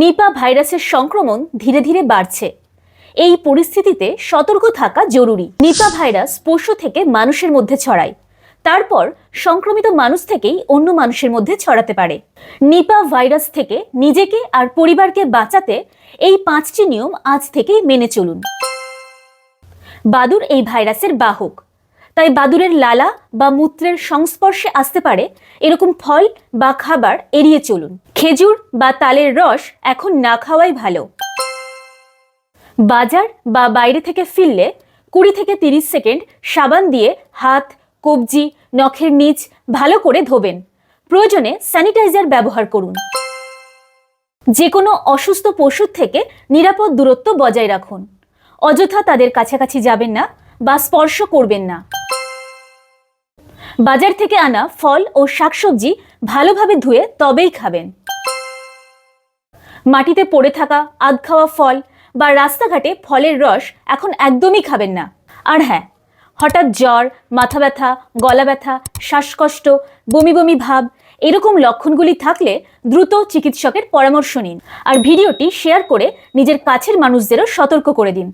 নিপা ভাইরাসের সংক্রমণ ধীরে ধীরে বাড়ছে। এই পরিস্থিতিতে সতর্ক থাকা জরুরি। নিপা ভাইরাস পশু থেকে মানুষের মধ্যে ছড়ায়। তারপর সংক্রমিত মানুষ থেকেই অন্য মানুষের মধ্যে ছড়াতে পারে। নিপা ভাইরাস থেকে নিজেকে আর পরিবারকে বাঁচাতে এই পাঁচটি নিয়ম আজ থেকেই মেনে চলুন। বাদুর এই ভাইরাসের বাহক। তাই বাদুরের লালা বা মূত্রের সংস্পর্শে আসতে পারে এরকম ফল বা খাবার এড়িয়ে চলুন। খেজুর বা তালের রস এখন না খাওয়াই ভালো। বাজার বা বাইরে থেকে ফিরলে কুড়ি থেকে তিরিশ সেকেন্ড সাবান দিয়ে হাত, কবজি, নখের নিচ ভালো করে ধোবেন। প্রয়োজনে স্যানিটাইজার ব্যবহার করুন। যে কোনো অসুস্থ পশুর থেকে নিরাপদ দূরত্ব বজায় রাখুন। অযথা তাদের কাছাকাছি যাবেন না বা স্পর্শ করবেন না। বাজার থেকে আনা ফল ও শাকসবজি ভালোভাবে ধুয়ে তবেই খাবেন। মাটিতে পড়ে থাকা আধ খাওয়া ফল বা রাস্তাঘাটে ফলের রস এখন একদমই খাবেন না। আর হ্যাঁ হঠাৎ জ্বর, মাথা ব্যথা, গলা ব্যথা, শ্বাসকষ্ট, বমি বমি ভাব এরকম লক্ষণগুলি থাকলে দ্রুত চিকিৎসকের পরামর্শ নিন। আর ভিডিওটি শেয়ার করে নিজের কাছের মানুষদেরও সতর্ক করে দিন।